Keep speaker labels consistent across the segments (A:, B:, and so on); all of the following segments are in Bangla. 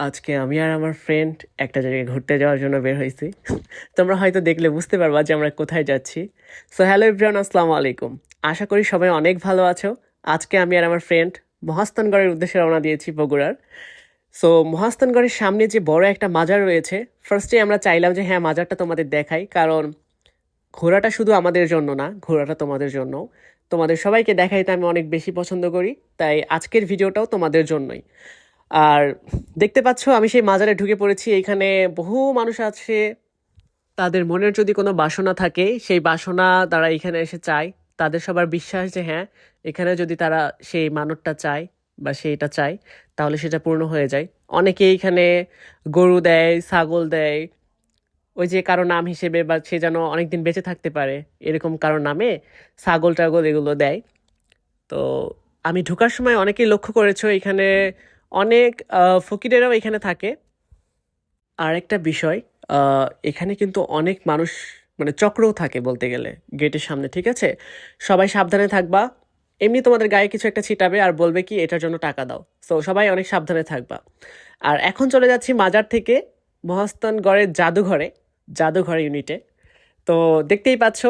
A: আজকে আমি আর আমার ফ্রেন্ড একটা জায়গায় ঘুরতে যাওয়ার জন্য বের হয়েছি। তোমরা হয়তো দেখলে বুঝতে পারবা যে আমরা কোথায় যাচ্ছি। সো হ্যালো ইব্রান আসসালামু আলাইকুম। আশা করি সবাই অনেক ভালো আছো। আজকে আমি আর আমার ফ্রেন্ড মহাস্থানগড়ের উদ্দেশ্যে রওনা দিয়েছি বগুড়ার। সো মহাস্তানগড়ের সামনে যে বড় একটা মাজার রয়েছে ফার্স্টে আমরা চাইলাম যে হ্যাঁ মাজারটা তোমাদের দেখাই। কারণ ঘোরাটা শুধু আমাদের জন্য না ঘোরাটা তোমাদের জন্য। তোমাদের সবাইকে দেখাইতে আমি অনেক বেশি পছন্দ করি, তাই আজকের ভিডিওটাও তোমাদের জন্যই। আর দেখতে পাচ্ছ, আমি সেই মাজারে ঢুকে পড়েছি। এখানে বহু মানুষ আছে। তাদের মনের যদি কোনো বাসনা থাকে, সেই বাসনা তারা এখানে এসে চায়। তাদের সবার বিশ্বাস যে হ্যাঁ এখানে যদি তারা সেই মানতটা চায় বা সেইটা চায়, তাহলে সেটা পূর্ণ হয়ে যায়। অনেকে এখানে গরু দেয়, ছাগল দেয়। ওই যে কারও নাম হিসেবে বা সে যেন অনেকদিন বেঁচে থাকতে পারে, এরকম কারও নামে ছাগল টাগল এগুলো দেয়। তো আমি ঢোকার সময় অনেকেই লক্ষ্য করেছ, এখানে অনেক ফকিরেরাও এখানে থাকে। আর একটা বিষয় এখানে কিন্তু অনেক মানুষ মানে চক্রও থাকে বলতে গেলে, গেটের সামনে, ঠিক আছে? সবাই সাবধানে থাকবা। এমনি তোমাদের গায়ে কিছু একটা ছিটাবে আর বলবে কি, এটার জন্য টাকা দাও। সো সবাই অনেক সাবধানে থাকবা। আর এখন চলে যাচ্ছি মাজার থেকে মহাস্থানগড়ের জাদুঘরে, জাদুঘর ইউনিটে। তো দেখতেই পাচ্ছ,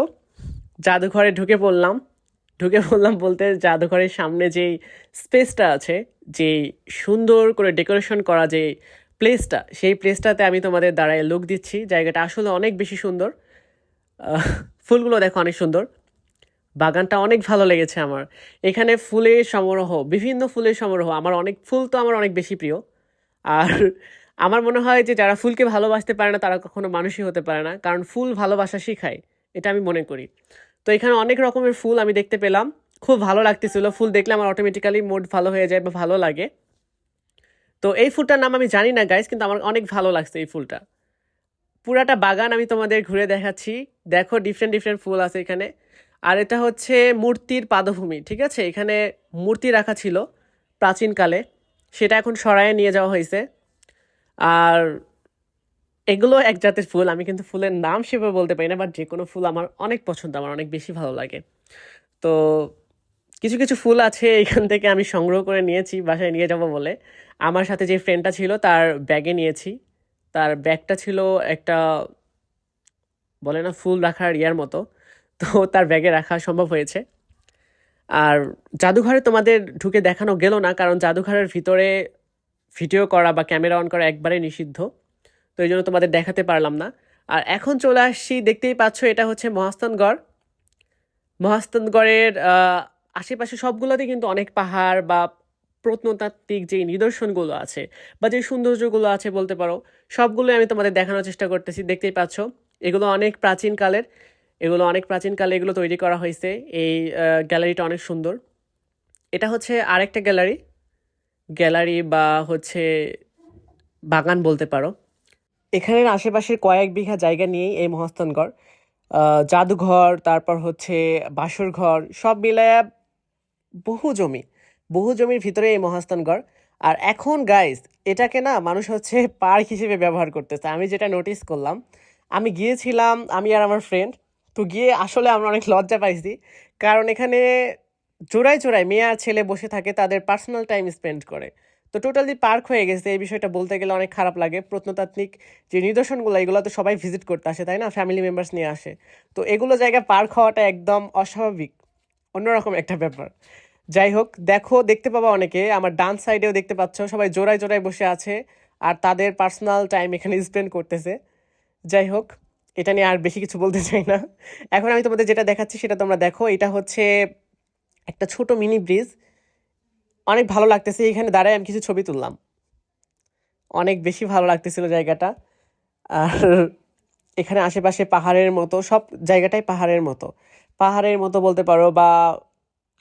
A: জাদুঘরে ঢুকে পড়লাম। ঢুকে বললাম বলতে জাদুঘরের সামনে যেই স্পেসটা আছে, যেই সুন্দর করে ডেকোরেশন করা যে প্লেসটা, সেই প্লেসটাতে আমি তোমাদের দাঁড়ায় লুক দিচ্ছি। জায়গাটা আসলে অনেক বেশি সুন্দর। ফুলগুলো দেখো অনেক সুন্দর। বাগানটা অনেক ভালো লেগেছে আমার। এখানে ফুলের সমারোহ, বিভিন্ন ফুলের সমারোহ। আমার অনেক ফুল তো আমার অনেক বেশি প্রিয়। আর আমার মনে হয় যে যারা ফুলকে ভালোবাসতে পারে না, তারা কখনো মানুষই হতে পারে না। কারণ ফুল ভালোবাসা শেখায়। এটা আমি মনে করি। তো এখানে অনেক রকমের ফুল আমি দেখতে পেলাম। খুব ভালো লাগতেছিল। ফুল দেখলে আমার অটোমেটিক্যালি মুড ভালো হয়ে যায় বা ভালো লাগে। তো এই ফুলটার নাম আমি জানি না গাইস কিন্তু আমার অনেক ভালো লাগছে এই ফুলটা। পুরাটা বাগান আমি তোমাদের ঘুরে দেখাচ্ছি। দেখো ডিফারেন্ট ডিফারেন্ট ফুল আছে এখানে। আর এটা হচ্ছে মূর্তির পাদভূমি, ঠিক আছে? এখানে মূর্তি রাখা ছিল প্রাচীনকালে। সেটা এখন সরায়ে নিয়ে যাওয়া হয়েছে। আর এগুলো এক জাতের ফুল, আমি কিন্তু ফুলের নাম সেভাবে বলতে পারি না বাট যে কোনো ফুল আমার অনেক পছন্দ, আমার অনেক বেশি ভালো লাগে। তো কিছু কিছু ফুল আছে, এখান থেকে আমি সংগ্রহ করে নিয়েছি, বাসায় নিয়ে যাব বলে। আমার সাথে যে ফ্রেন্ডটা ছিল, তার ব্যাগে নিয়েছি। তার ব্যাগটা ছিল একটা বলে না ফুল রাখার ইয়ার মতো, তো তার ব্যাগে রাখা সম্ভব হয়েছে। আর জাদুঘরে তোমাদের ঢুকে দেখানো গেল না, কারণ জাদুঘরের ভিতরে ভিডিও করা বা ক্যামেরা অন করা একবারে নিষিদ্ধ। তো এই জন্য তোমাদের দেখাতে পারলাম না। আর এখন চলে আসছি, দেখতেই পাচ্ছ এটা হচ্ছে মহাস্থানগড় মহাস্থানগড়ের আশেপাশে সবগুলোতে কিন্তু অনেক পাহাড় বা প্রত্নতাত্ত্বিক যে নিদর্শনগুলো আছে বা যে সৌন্দর্যগুলো আছে বলতে পারো, সবগুলোই আমি তোমাদের দেখানোর চেষ্টা করতেছি। দেখতেই পাচ্ছ, এগুলো অনেক প্রাচীনকালের এগুলো অনেক প্রাচীনকালে এগুলো তৈরি করা হয়েছে। এই গ্যালারিটা অনেক সুন্দর। এটা হচ্ছে আরেকটা গ্যালারি গ্যালারি বা হচ্ছে বাগান বলতে পারো। এখানের আশেপাশের কয়েক বিঘা জায়গা নিয়েই এই মহাস্থানগড়। জাদুঘর, তারপর হচ্ছে বাসর ঘর সব মিলায়া বহু জমি, বহু জমির ভিতরে এই মহাস্থানগড়। আর এখন গাইস এটাকে না মানুষ হচ্ছে পার্ক হিসেবে ব্যবহার করতেছে। আমি যেটা নোটিস করলাম, আমি গিয়েছিলাম, আমি আর আমার ফ্রেন্ড তো গিয়ে আসলে আমরা অনেক লজ্জা পাইছি। কারণ এখানে জোড়ায় জোড়ায় মেয়ে আর ছেলে বসে থাকে, তাদের পার্সোনাল টাইম স্পেন্ড করে। তো টোটালি পার্ক হয়ে গেছে। এই বিষয়টা বলতে গেলে অনেক খারাপ লাগে। প্রত্নতাত্ত্বিক যে নিদর্শনগুলো, এগুলো তো সবাই ভিজিট করতে আসে, তাই না? ফ্যামিলি মেম্বার্স নিয়ে আসে। তো এগুলো জায়গায় পার্ক হওয়াটা একদম অস্বাভাবিক। অন্যরকম একটা ব্যাপার। যাই হোক, দেখো, দেখতে পাবা অনেকে। আমার ডান সাইডেও দেখতে পাচ্ছ, সবাই জোড়ায় জোড়ায় বসে আছে আর তাদের পার্সোনাল টাইম এখানে স্পেন্ড করতেছে। যাই হোক, এটা নিয়ে আর বেশি কিছু বলতে চাই না। এখন আমি তোমাদের যেটা দেখাচ্ছি, সেটা তোমরা দেখো। এটা হচ্ছে একটা ছোট মিনি ব্রিজ অনেক ভালো লাগতেছে, এখানে দাঁড়ায় আমি কিছু ছবি তুললাম। অনেক বেশি ভালো লাগতেছিল জায়গাটা। আর এখানে আশেপাশে পাহাড়ের মতো, সব জায়গাটাই পাহাড়ের মতো। পাহাড়ের মতো বলতে পারো বা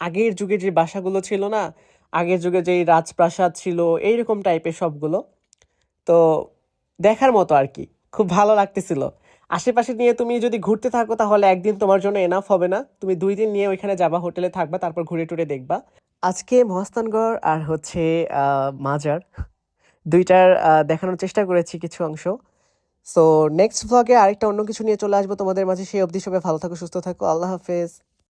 A: আগের যুগে যে বাসাগুলো ছিল না, আগের যুগে যেই রাজপ্রাসাদ ছিল, এইরকম টাইপের সবগুলো। তো দেখার মতো আর কি, খুব ভালো লাগতেছিল। আশেপাশে নিয়ে তুমি যদি ঘুরতে থাকো তাহলে একদিন তোমার জন্য এনাফ হবে না। তুমি দুই দিন নিয়ে ওইখানে যাবা, হোটেলে থাকবা, তারপর ঘুরে টুরে দেখবা। আজকে মহাস্তানগড় আর হচ্ছে মাজার দুইটার দেখানোর চেষ্টা করেছি কিছু অংশ। সো নেক্সট ভ্লগে আরেকটা অন্য কিছু নিয়ে চলে আসব তোমাদের মাঝে। সেই অবধি সবাই ভালো থাকো, সুস্থ থাকো। আল্লাহ হাফেজ।